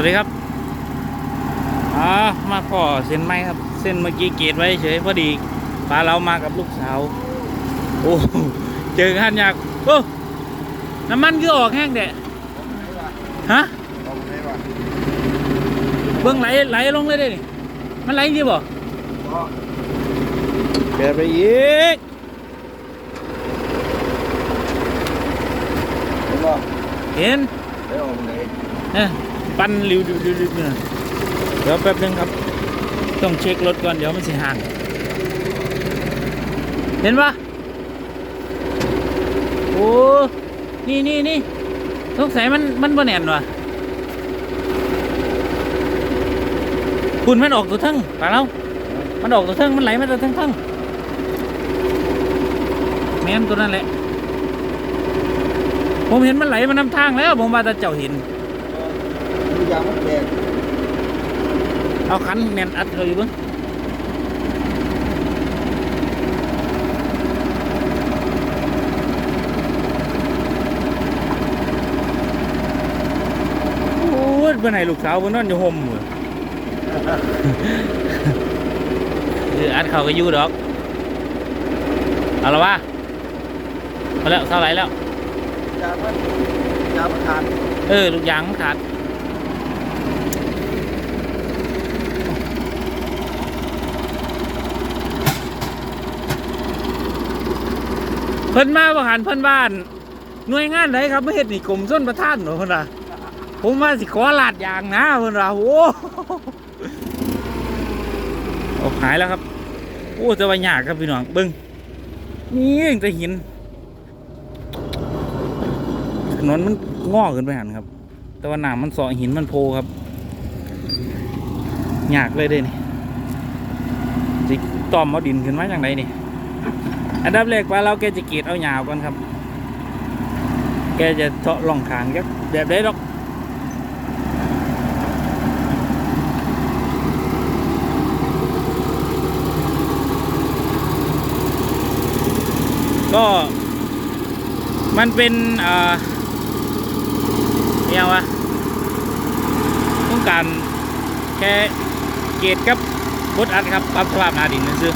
วัสดีครับอ่ามาขอเส้นไหมครับ เส้นเมื่อกี้เกตไว้เฉยพอดีปลาเรามากับลูกสาว โอ้เจอกันยากโอ้น้ำมันคือออกแห้งเดะฮะเบิ้งไหลไหลลงเลยเด้นี่มันไหลจริงบ่เปไปอีกเห็นเอ้ย ปั้นริวริวริวริวนะเดี๋ยวแป๊บนึงครับ ต้องเช็ครถก่อนเดี๋ยวมันสิห่าง เห็นปะโอ้นี่นี่นี่สงสัยมันมันบ่แน่นว่ะคุณมันออกตัวทั้งปลาเรามันออกตัวทั้งมันไหลมาตัวทั้งทั้งแม่นตัวนั้นแหละ ผมเห็นมันไหลมานำทางแล้ว ผมว่าแต่เจ้าเห็น ยางมันแตกเอาคันแน่นอัดเขาอยู่เบ้างโอ้ยเมื่อไหร่ลูกสาวเพิ่นนอนอยู่ห่มเหมือนคืออัดเขาก็อยู่ดอก เอาละวะเอาแล้วเท่าไหรแล้วยางมันยางมันขาด เออ ลูกยางมันขาด เพิ่นมาประหารเพิ่นบ้าน หน่วยงานไหนครับไม่เห็นนี่กรมส้นประทานเหรอเพิ่นว่าผมว่าสิขอลาดยางนะเพิ่นว่าโอ้โอ้หายแล้วครับ โอ้จะว่ายากครับพี่น้องเบิ้งนี่ยังจะหินถนนมันงอกขึ้นไปหันครับ แต่ว่าน้ำมันเสอหินมันโพครับยากเลยเด้นี่สิตอมเอาดินขึ้นมาอย่างไรนี่ อันดับแรกว่าเราแกจะกรีดเอาหยาวก่อนครับ แกจะเทาะร่องขางครับแบบได้หรอกก็มันเป็นเอ่าเนี่ยวะต้องการแค่เกตกับบดอัดครับปรับสภาพนาดินนั่นซื้อ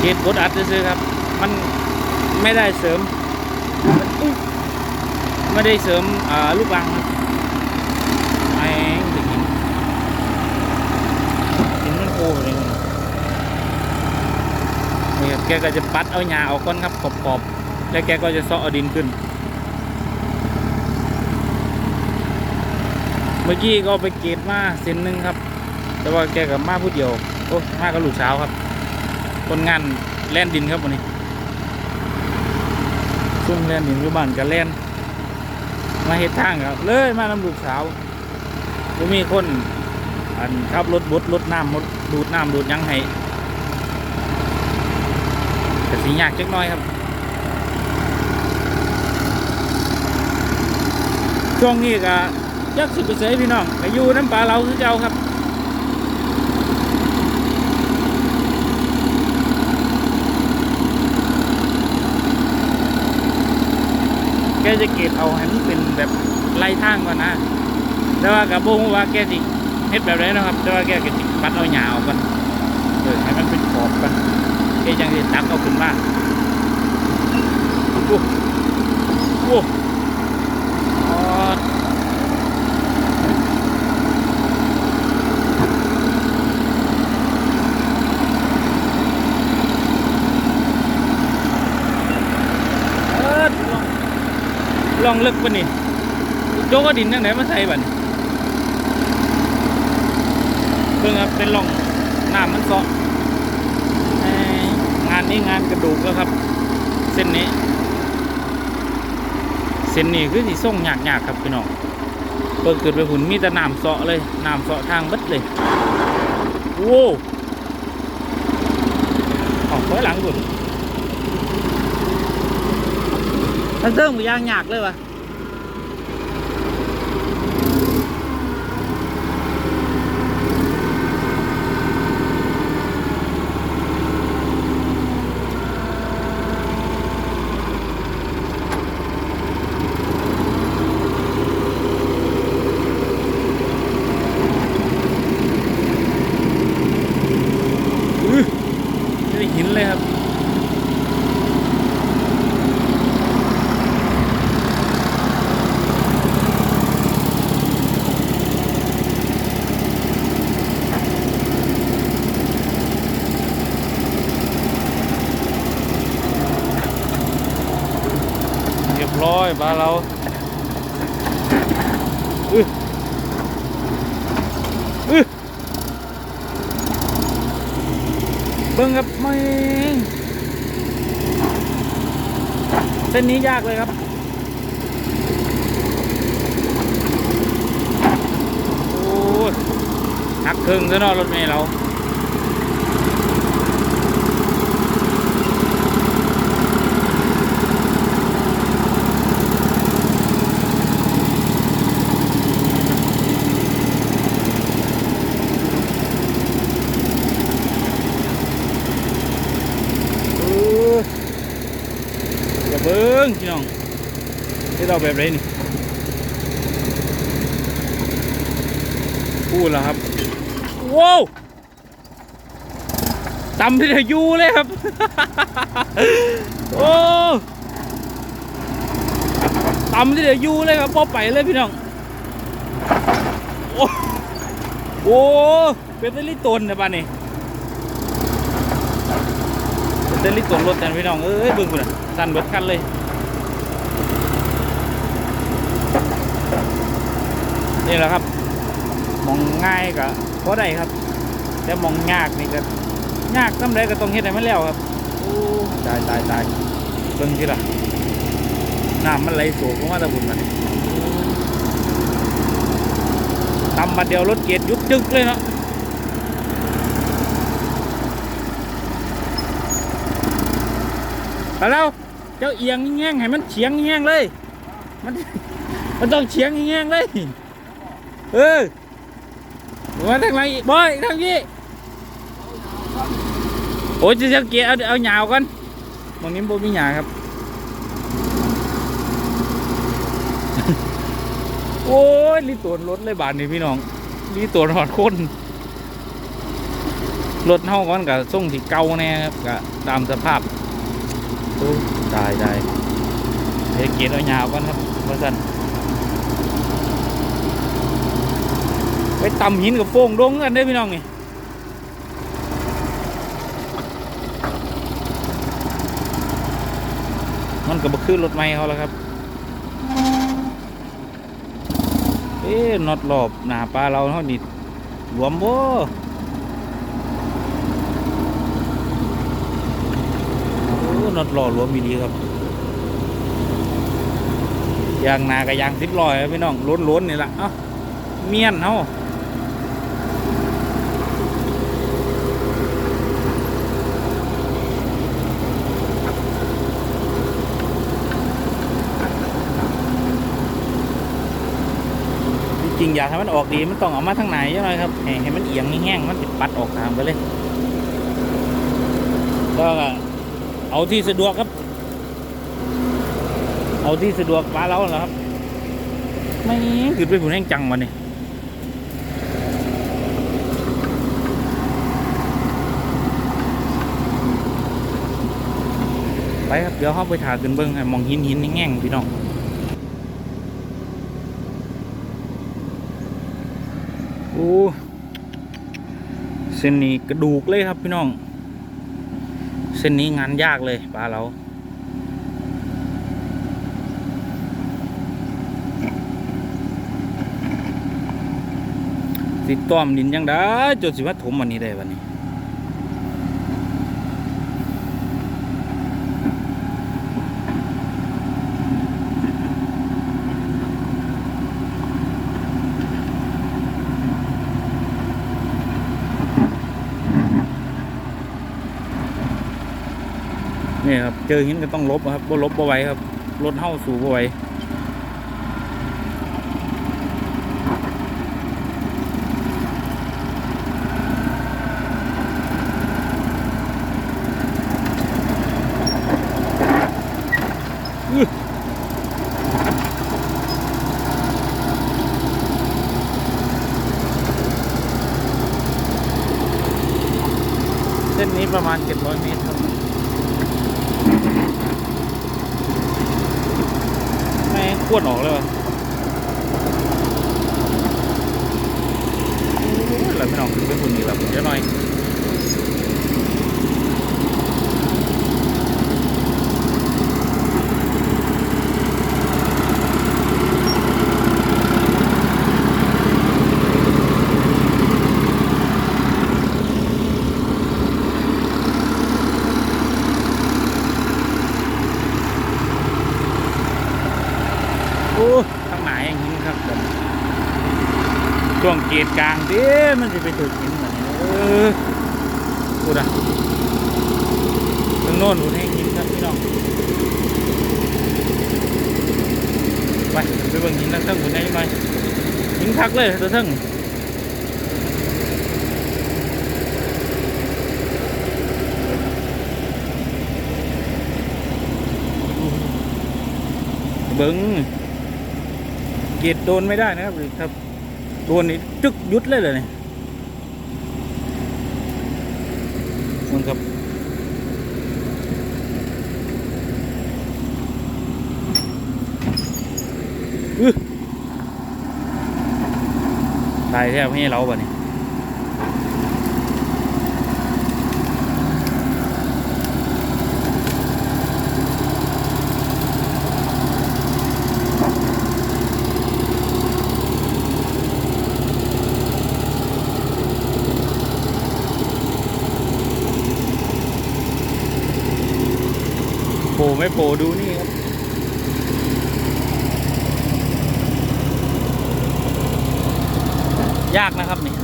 เกตบดอัดซื้อครับ มันไม่ได้เสริม ไม่ได้เสริมลูกรังครับไอ้ถึงหินหินมันโคเลยนี่ครับแกก็จะปัดเอาหญ้าออกก่อนครับขอบๆแล้วแกก็จะซาะเอาดินขึ้น เมื่อกี้ก็ไปเกตมาเส้นหนึ่งครับ แต่ว่าแกกับมาผู้เดียวโอ้มากับลูกสาวครับ คนงานแล่นดินครับวันนี้ซุ่มแล่นดินอยู่บ้านกับแล่นมาเฮ็ดทางครับเลยมานำลูกสาวก็มีคนอันขับรถบดรถน้ำมดดูดน้ำดูดยังให้แต่สียากจักน้อยครับ ช่วงนี้ก็ยักสิบเปอร์เซ็นต์พี่น้องก็อยู่น้ำปลาเราคือเจ้าครับ กจะเก็บเอาให้มันเป็นแบบไล่ทางก่อนนะ แต่ว่ากับโบงว่าแกสิเฮ็ดแบบไรนะครับ แต่ว่าแกก็สิปัดเอาหยาออกก่อนเออให้มันเป็นขอบก่อนแกยังสิตักเอาขึ้นมาโอ้โหอ๋อเอิ้นลอง ลองลึกปะนี่โจกดินจังไหนมาใส่บัดนี้เพิ่งครับเป็นร่องน้ำมันเซาะเอ้ยงานนี้งานกระดูกแล้วครับ เส้นนี้ เส้นนี้คือสีส่งยากๆครับพี่น้องเปิดเกิดไปหุ่นมีแต่น้ำเสาะเลยน้ำเสาะทางบัดเลยโว้วออกถอหลังก่น มันเริ่มยางยากเลยวะ ร้อยบาเราอืออื้อเบิ่งครับไม่เส้นนี้ยากเลยครับโอ้หักครึ่งซะนอรถเมล์เรา เอออย่าเบิ้งพี่น้อง ที่เราแบบไรนี่พูดแล้วครับว้าวตำที่เธออยู่เลยครับ โอ้ตำที่เธออยู่เลยครับพอไปเลยพี่น้อง โอ้โอ้เป็นตะลิตนนะบ้านนี้เป็นเต้นลิตรรถกันพี่น้อง เอ้ยเบิ่งคุณอะสั่นเบิดคันเลย นี่แหละครับมองง่ายก็พอได้ครับ แต่มองยากนี่ก็ยากทำไรก็ต้องเฮ็ดให้มันแล้วครับโอ้ตายตายตายเบิ่งทีละน้ำมันไหลสูงลงมาตะบุญมันตำมาเดียวรถเกียรยุบจึกเลยเนาะไปแล้วเจ้าเอียงแง่งให้มันเฉียงแง่งเลย มันมันต้องเฉียงแง่งเลย เออมาทางไหนบอยทางนี้โอ้ยจะเกียร์เอาเอาหยาวกันตรงนี้โบมีหยาครับ โอ้ยรีตัวรถเลยบาทนี่พี่น้องรีตัวหอดคนรถเท่ากันกับส่งที่เก่าแน่ครับกับตามสภาพโอ้ตายได้เฮ้ยเกียร์เอายาวก่อนครับมาสั่น ตำหินกับโฟงดงกันได้พี่น้องนี่มันก็บ่คือรถไม้เขาแล้วครับ เอ๊ะน็อตรอบหนาปลาเราเท่านี้หลวมบ่โอ้น็อตรอหลวมมีดีครับยางนากับยางสิบลอยพี่น้องล้นๆนี่แหละเอ้าเมียนเฮา ริงอยากให้มันออกดีมันต้องเอามาทางไหนใช่ไหมครับให้ให้มันเอียงแห้งมันติดปัดออกทางไปเลยก็เอาที่สะดวกครับ เอาที่สะดวกมาแล้วเหรอครับ ไม่ขึ้นไปผุนแห้งจังวันนี้ไปครับ เดี๋ยวเข้าไปถ่ายขึ้นเบิ้งให้มองหินหินแง่งพี่น้อง โอ้เส้นนี้กระดูกเลยครับพี่น้อง เส้นนี้งานยากเลยปลาเราติดต้อมดินยังได้จนสิว่าถมวันนี้ได้วันนี้ นี่ครับ เจอหินก็ต้องลบครับบ่ลบบ่ไหวครับรถเห่าสูบบ่ไหว เส้นนี้ประมาณ 700 เมตรครับ ไม่ข วดออกเลยวะโอ้ยแล้วพี่น้องขึ้นไปคุณนี่แบบเยอะหน่อย อ ช่วงเกตกลางเด้มันจะไปถึงหินแบบนี้เออพูดอะทางโน้นพูดให้หินครับพี่น้องไปไปเบิ่งหินทางเทิงพูดให้หน่อยหินคักเลยตัวเทิงเบิ่งเกตโดนไม่ได้นะครับครับ ตัวนี้จึกยุดเลยเลยนี่มึงครับอือตายแทบให้เราบ่เนี่ย ไม่โผล่ดูนี่ครับยากนะครับนี่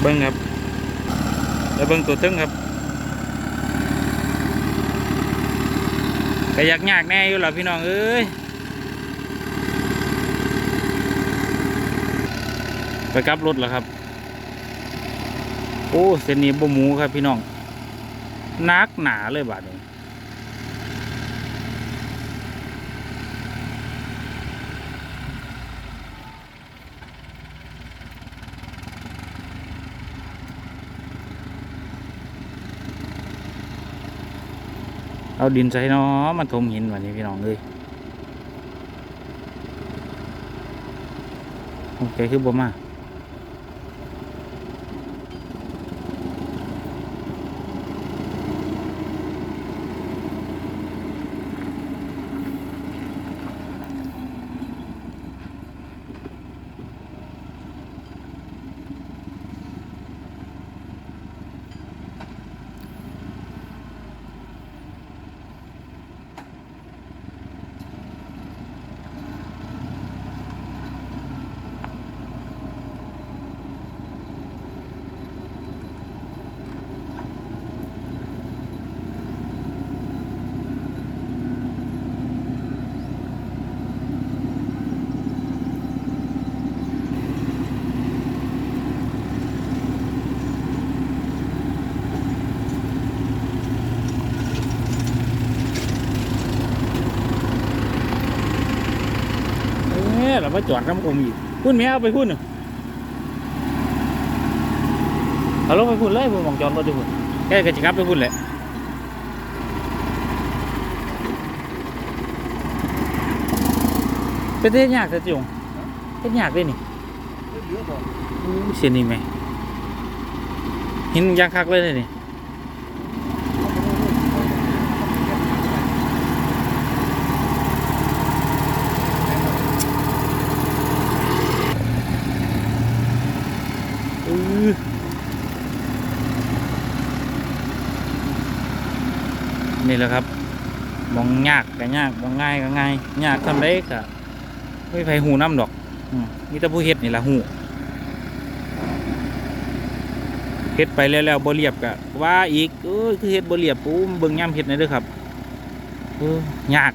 เบิ้งครับแล้วเบิ้งตัวตึงครับ ก็ยากยากแน่อยู่หรอพี่น้องเอ้ยไปกลับรถเหรอครับ โอ้เส้นนี้บ่หมูครับพี่น้องนักหนาเลยบาดนี้ เอาดินใส่เนาะมันทมหินวันนี้พี่น้องเลยโอเคคือบ่มา เอ๊ะเราไปจอดน้ำอมอีกพุ่นแม่เอาไปพุ่นน่ะเอาลงไปพุ่นเลยพุ่นมองจอดรถดิพุ่นแค่กระจิกลับไปพุ่นแหละเป็นเทศยากแต่จิ๋งเทศยากด้วยนี่เยอะบอกอู้เสียนี่ไหมหินยางคักเลยนี่ นี่แหละครับ มองยากก็ยากมองง่ายก็ง่ายยากทำได้ก็ไม่มีใครหูน้ำดอกอืมมีแต่ผู้เฮ็ดนี่แหละหูเฮ็ดไปแล้วแล้วบ่เรียบก็ว่าอีกเอ้ยคือเฮ็ดบ่เรียบปูมเบิ่งย่ำเฮ็ดหน่อยเด้อครับเออยาก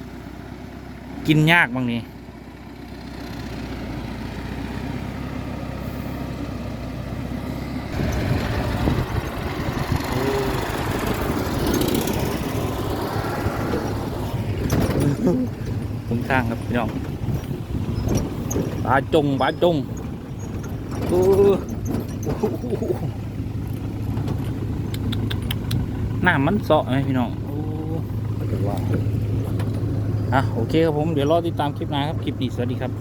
กินยากบางนี้ ทางครับพี่น้องปลาจงปลาจงเออน้ำมันเสาะไหมพี่น้องโอ้จะว่าอะโอเคครับผมเดี๋ยวรอติดตามคลิปหน้าครับ คลิปนี้สวัสดีครับ